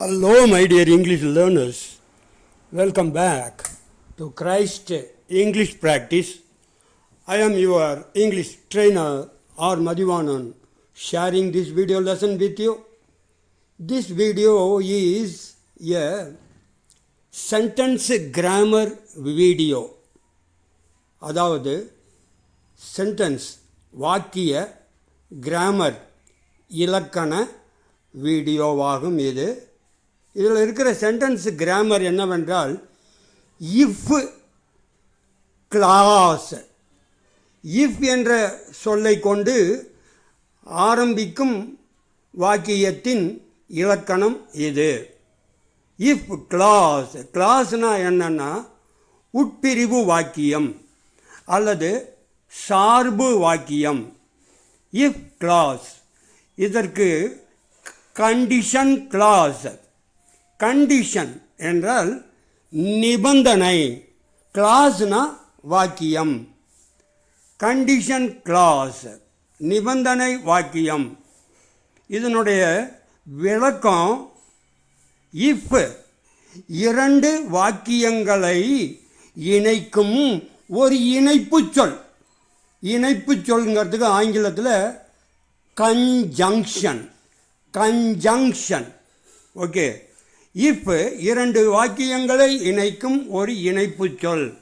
Hello, my dear English learners. Welcome back to Christ English Practice. I am your English trainer R. Madhivanan sharing this video lesson with you. This video is a sentence grammar video. அதாவது sentence வாக்கிய grammar இலக்கண வீடியோவாகும் இது இதில் இருக்கிற sentence grammar என்னவென்றால் if clause if என்ற சொல்லை கொண்டு ஆரம்பிக்கும் வாக்கியத்தின் இலக்கணம் இது. இஃப் கிளாஸ் கிளாஸ்னால் என்னன்னா உட்பிரிவு வாக்கியம் அல்லது சார்பு வாக்கியம். இஃப் கிளாஸ் இதற்கு கண்டிஷன் கிளாஸ் கண்டிஷன் என்றால் நிபந்தனை கிளாஸ்னா வாக்கியம். கண்டிஷன் கிளாஸ் நிபந்தனை வாக்கியம். இதனுடைய விளக்கம் இஃப் இரண்டு வாக்கியங்களை இணைக்கும் ஒரு இணைப்பு சொல். இணைப்பு சொல்ங்கிறதுக்கு ஆங்கிலத்தில் கன்ஜங்ஷன் கன்ஜங்ஷன் ஓகே இஃப் இரண்டு வாக்கியங்களை இணைக்கும் ஒரு இணைப்பு சொல்.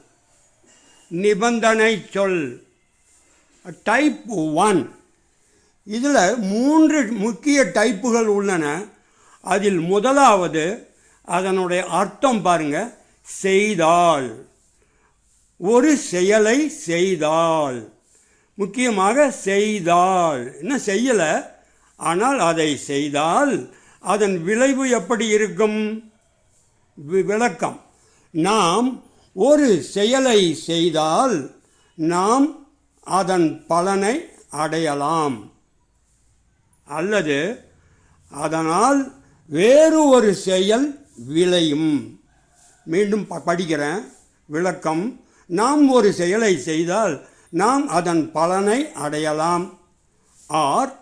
நிபந்தனை சொல். டைப் ஒன் இதில் மூன்று முக்கிய டைப்புகள் உள்ளன. அதில் முதலாவது அதனுடைய அர்த்தம் பாருங்க செய்தால். ஒரு செயலை செய்தால். முக்கியமாக செய்தால். என்ன செய்யலை ஆனால் அதை செய்தால். அதன் விளைவு எப்படி இருக்கும்? வி- விளக்கம். நாம் ஒரு செயலை செய்தால் நாம் அதன் பலனை அடையலாம். அல்லது அதனால் வேறு ஒரு செயல் விளையும். மீண்டும் ப- படிக்கிறேன். விளக்கம். நாம் ஒரு செயலை செய்தால் நாம் அதன் பலனை அடையலாம். ஆர்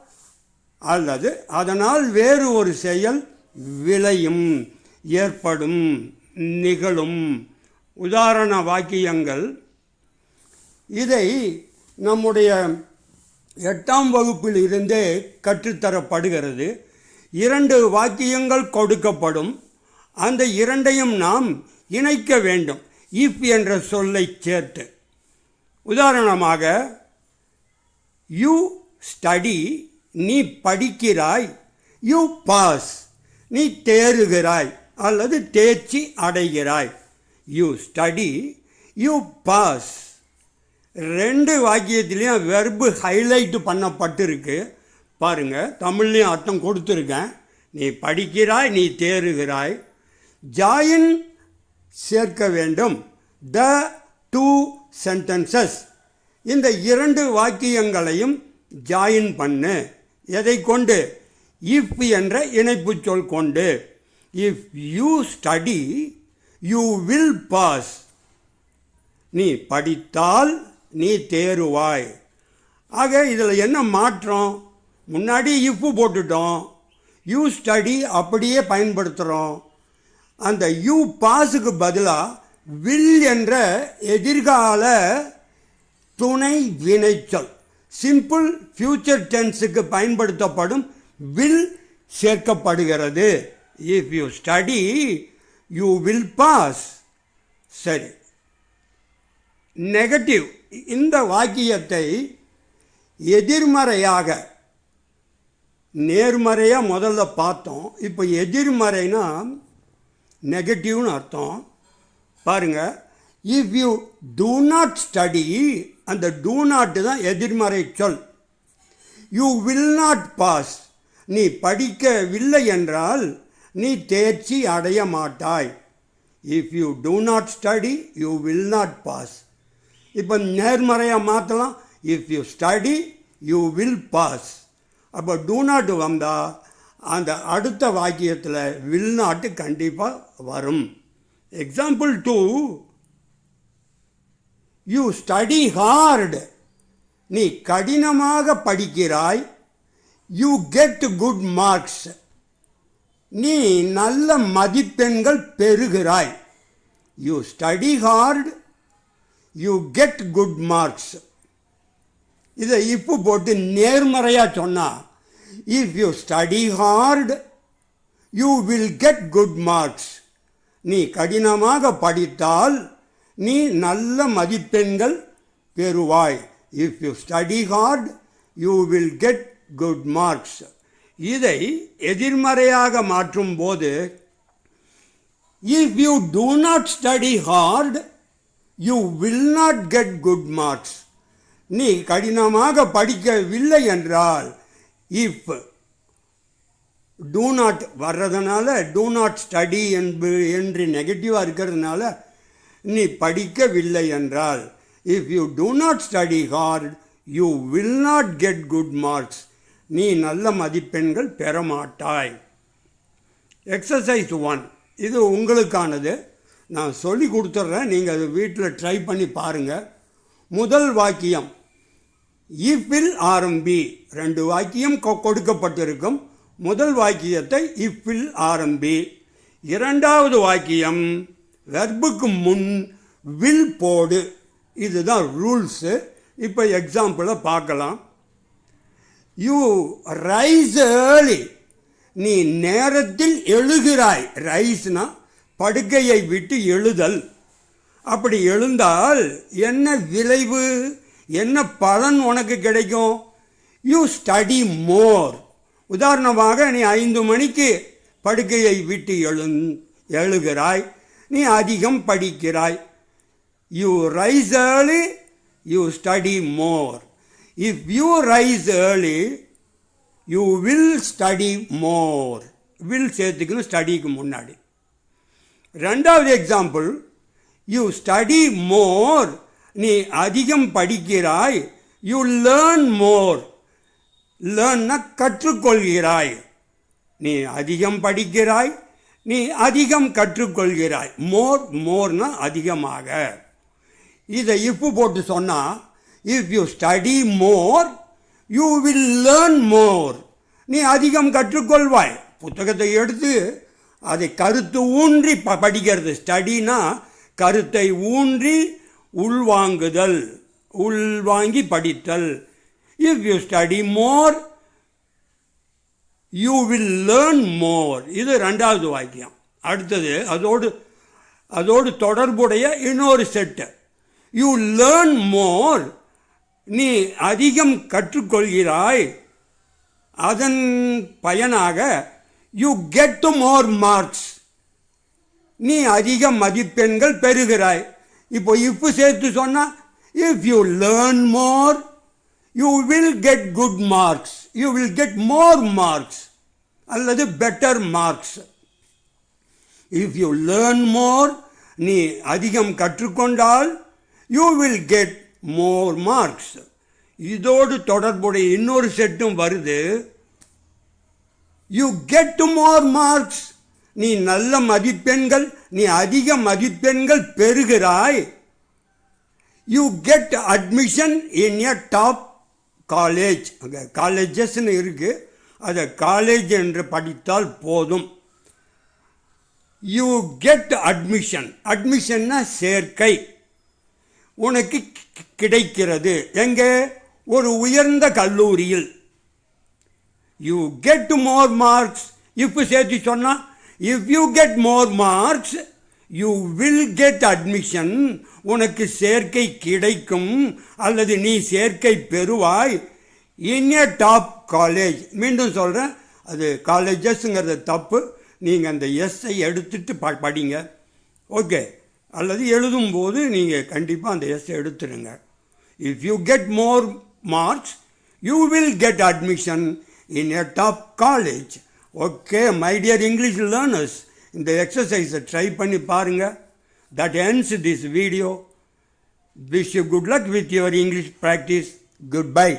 அல்லது அதனால் வேறு ஒரு செயல் விளையும் ஏற்படும் நிகழும். உதாரண வாக்கியங்கள். இதை நம்முடைய எட்டாம் வகுப்பில் இருந்தே கற்றுத்தரப்படுகிறது. இரண்டு வாக்கியங்கள் கொடுக்கப்படும். அந்த இரண்டையும் நாம் இணைக்க வேண்டும். இஃப் என்ற சொல்லை சேர்த்து. உதாரணமாக யூ ஸ்டடி நீ படிக்கிறாய் யூ பாஸ் நீ தேறுகிறாய் அல்லது தேர்ச்சி அடைகிறாய். யூ ஸ்டடி யூ பாஸ் ரெண்டு வாக்கியத்துலேயும் வெர்பு ஹைலைட் பண்ணப்பட்டிருக்கு. பாருங்கள் தமிழ்லேயும் அர்த்தம் கொடுத்துருக்கேன். நீ படிக்கிறாய் நீ தேறுகிறாய். ஜாயின் சேர்க்க வேண்டும். த டூ சென்டென்சஸ் இந்த இரண்டு வாக்கியங்களையும் ஜாயின் பண்ணு. எதை கொண்டு? இஃப் என்ற இணைப்பு சொல் கொண்டு. If you study you will pass நீ படித்தால் நீ தேறுவாய். ஆக இதில் என்ன மாற்றம்? முன்னாடி இஃப்பு போட்டுட்டோம். யூ ஸ்டடி அப்படியே பயன்படுத்துகிறோம் அந்த யூ பாஸுக்கு பதிலாக வில் என்ற எதிர்கால துணை வினைச்சொல். சிம்பிள் ஃபியூச்சர் டென்ஸுக்கு பயன்படுத்தப்படும் வில் சேர்க்கப்படுகிறது. If you study you will pass சரி. நெகட்டிவ் இந்த வாக்கியத்தை எதிர்மறையாக நேர்மறையாக முதல்ல பார்த்தோம். இப்போ எதிர்மறைனா நெகட்டிவ்னு அர்த்தம். பாருங்க. If you do not study அந்த டூ நாட்டு தான் எதிர்மறை சொல். யூ வில் நாட் பாஸ் நீ படிக்கவில்லை என்றால் நீ தேர்ச்சி அடைய மாட்டாய். If you do not study you will not pass இப்போ நேர்மறையாக மாற்றலாம் if you study you will pass அப்போ டூ நாட் வந்தால் அந்த அடுத்த வாக்கியத்தில் வில் நாட்டு கண்டிப்பாக வரும். Example do you study hard நீ கடினமாக படிக்கிறாய். யூ கெட் குட் மார்க்ஸ் நீ நல்ல மதிப்பெண்கள் பெறுகிறாய். You study hard you get good marks இதை இப்போ போட்டு நேர்மறையாக சொன்னால் if you study hard you will get good marks நீ கடினமாக படித்தால் நீ நல்ல மதிப்பெண்கள் பெறுவாய். If you study hard you will get good marks இதை எதிர்மறையாக மாற்றும் போது if you do not study hard you will not get good marks நீ கடினமாக படிக்கவில்லை என்றால் இஃப் டூ நாட் வர்றதுனால டூ நாட் ஸ்டடி என்பது என்று நெகட்டிவாக இருக்கிறதுனால நீ படிக்கவில்லை என்றால் if you do not study hard you will not get good marks நீ நல்ல மதிப்பெண்கள் பெற மாட்டாய் எக்ஸசைஸ் ஒன் இது உங்களுக்கானது. நான் சொல்லி கொடுத்துட்றேன் நீங்கள் அது வீட்டில் ட்ரை பண்ணி பாருங்கள் முதல் வாக்கியம் இஃபில் ஆரம்பி ரெண்டு வாக்கியம் கொ- கொடுக்கப்பட்டிருக்கும். முதல் வாக்கியத்தை இஃபில் ஆரம்பி இரண்டாவது வாக்கியம் வெர்புக்கு முன் வில் போடு. இதுதான் ரூல்ஸு. இப்போ எக்ஸாம்பிளை பார்க்கலாம். யூ ரைஸ் ஏர்லி நீ நேரத்தில் எழுகிறாய். ரைஸ்னா படுக்கையை விட்டு எழுதல். அப்படி எழுந்தால் என்ன விளைவு? என்ன பலன் உனக்கு கிடைக்கும்? யூ ஸ்டடி மோர் உதாரணமாக நீ ஐந்து மணிக்கு படுக்கையை விட்டு எழுந் எழுகிறாய். நீ அதிகம் படிக்கிறாய். You rise early you study more if you rise early you will study more will சேர்த்துக்கணும் ஸ்டடிக்கு முன்னாடி. ரெண்டாவது எக்ஸாம்பிள் யூ ஸ்டடி மோர் நீ அதிகம் படிக்கிறாய் யூ லேர்ன் மோர் லேர்ன்னா கற்றுக்கொள்கிறாய். நீ அதிகம் படிக்கிறாய் நீ அதிகம் கற்றுக்கொள்கிறாய். மோர் மோர்னா அதிகமாக. இதை இப்பு போட்டு சொன்னால் if you study more you will learn more நீ அதிகம் கற்றுக்கொள்வாய். புத்தகத்தை எடுத்து அதை கருத்து ஊன்றி ப படிக்கிறது. ஸ்டடினா கருத்தை ஊன்றி உள்வாங்குதல் உள்வாங்கி படித்தல். If you study more you will learn more இது ரெண்டாவது வாக்கியம். அடுத்தது அதோடு அதோடு தொடர்புடைய இன்னொரு செட்டு. யூ லேர்ன் மோர் நீ அதிகம் கற்றுக்கொள்கிறாய். அதன் பயனாக யூ கெட் மோர் மார்க்ஸ் நீ அதிக மதிப்பெண்கள் பெறுகிறாய். இப்போ இப்போ சேர்த்து சொன்னால் if you learn more you will get good marks you will get more marks அல்லது better marks if you learn more நீ அதிகம் கற்றுக்கொண்டால் you will get more marks இதோடு தொடர்புடைய இன்னொரு செட்டும் வருது. யூ கெட் மோர் மார்க்ஸ் நீ நல்ல மதிப்பெண்கள் நீ அதிக மதிப்பெண்கள் பெறுகிறாய். You get admission in a top college அங்கே காலேஜஸ்ன்னு இருக்குது அதை காலேஜ் என்று படித்தால் போதும். யூ கெட் அட்மிஷன் அட்மிஷன்னா சேர்க்கை. உனக்கு கிடைக்கிறது. எங்கே? ஒரு உயர்ந்த கல்லூரியில். யூ கெட் மோர் மார்க்ஸ் இப்போ சேர்த்து சொன்னால் if you get more marks you will get admission உனக்கு சேர்க்கை கிடைக்கும். அல்லது நீ சேர்க்கை பெறுவாய். இன் எ டாப் காலேஜ் மீண்டும் சொல்கிறேன் அது காலேஜஸ்ங்கிறது தப்பு. நீங்கள் அந்த எஸ்ஸை எடுத்துட்டு ப படிங்க. ஓகே அல்லது எழுதும்போது நீங்கள் கண்டிப்பாக அந்த எஸ்ஸை எடுத்துருங்க if you get more marks you will get admission in a top college okay my dear English learners இந்த எக்ஸசைஸை ட்ரை பண்ணி பாருங்கள் that ends this video wish you good luck with your English practice good bye